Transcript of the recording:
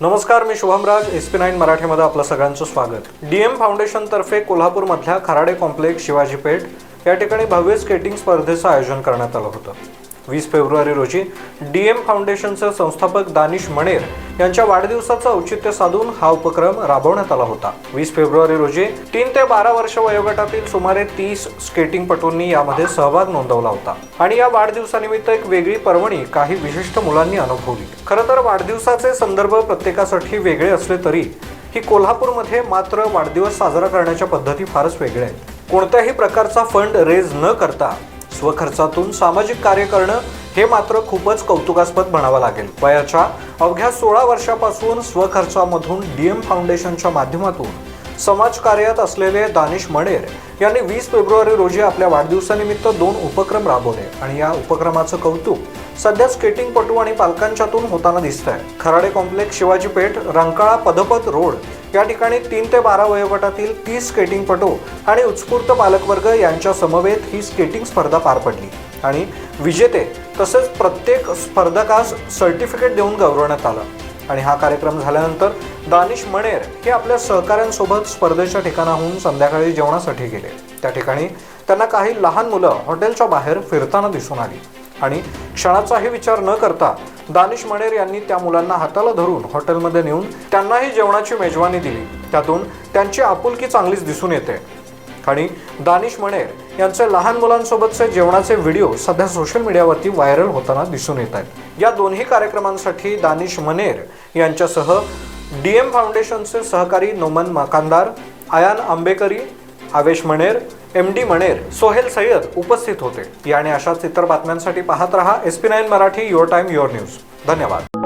नमस्कार मी Shubhamraj. S P nine मराठीमध्ये आपलं सगळ्यांचं स्वागत. डी एम फाउंडेशनतर्फे कोल्हापूरमधल्या खराडे कॉम्प्लेक्स शिवाजी पेठ या ठिकाणी भव्य स्केटिंग स्पर्धेचं आयोजन करण्यात आलं होतं. वीस फेब्रुवारी रोजी डी एम फाउंडेशनचे संस्थापक दानिश मणेर यांच्या वाढदिवसाचं औचित्य साधून हा उपक्रम राबवण्यात आला होता. वीस फेब्रुवारी रोजी तीन ते बारा वर्ष वयोगटातील सुमारे तीस स्केटिंगपटूंनी यामध्ये सहभाग नोंदवला होता. आणि या वाढदिवसानिमित्त एक वेगळी पर्वणी काही विशिष्ट मुलांनी अनुभवली. खरं तर वाढदिवसाचे संदर्भ प्रत्येकासाठी वेगळे असले तरी ही कोल्हापूरमध्ये मात्र वाढदिवस साजरा करण्याच्या पद्धती फारच वेगळ्या आहेत. कोणत्याही प्रकारचा फंड रेज न करता स्वखर्चातून सामाजिक कार्य करणं हे मात्र खूपच कौतुकास्पद म्हणावं लागेल. वयाच्या अवघ्या सोळा वर्षापासून स्वखर्चामधून डीएम फाउंडेशनच्या माध्यमातून समाजकार्यात असलेले दानिश मणेर यांनी वीस फेब्रुवारी रोजी आपल्या वाढदिवसानिमित्त दोन उपक्रम राबवले. आणि या उपक्रमाचं कौतुक सध्या स्केटिंगपटू आणि पालकांच्यातून होताना दिसत आहे खराडे कॉम्प्लेक्स शिवाजी पेठ रंकाळा पदपत रोड या ठिकाणी तीन ते बारा वयोगटातील तीस स्केटिंगपटू आणि उत्स्फूर्त पालकवर्ग यांच्या समवेत ही स्केटिंग स्पर्धा पार पडली. आणि विजेते तसेच प्रत्येक स्पर्धकास सर्टिफिकेट देऊन गौरवण्यात आलं. आणि हा कार्यक्रम झाल्यानंतर दानिश मणेर हे आपल्या सहकाऱ्यांसोबत स्पर्धेच्या ठिकाणाहून संध्याकाळी जेवणासाठी गेले. त्या ठिकाणी त्यांना काही लहान मुलं हॉटेलच्या बाहेर फिरताना दिसून आली. आणि क्षणाचाही विचार न करता दानिश मणेर यांनी त्या मुलांना हाताला धरून हॉटेलमध्ये नेऊन त्यांनाही जेवणाची मेजवानी दिली. त्यातून त्यांची आपुलकी चांगलीच दिसून येते. आणि दानिश मणेर यांचे लहान मुलांसोबतचे जेवणाचे व्हिडिओ सध्या सोशल मीडियावरती व्हायरल होताना दिसून येत आहेत. या दोन्ही कार्यक्रमांसाठी दानिश मनेर यांच्यासह डी एम फाउंडेशनचे सहकारी नोमन माकांदार आयान आंबेकरी आवेश मणेर एम डी मणेर सोहेल सय्यद उपस्थित होते. याने अशाच इतर बातम्यांसाठी पाहत रहा S P nine Marathi your time your news. धन्यवाद.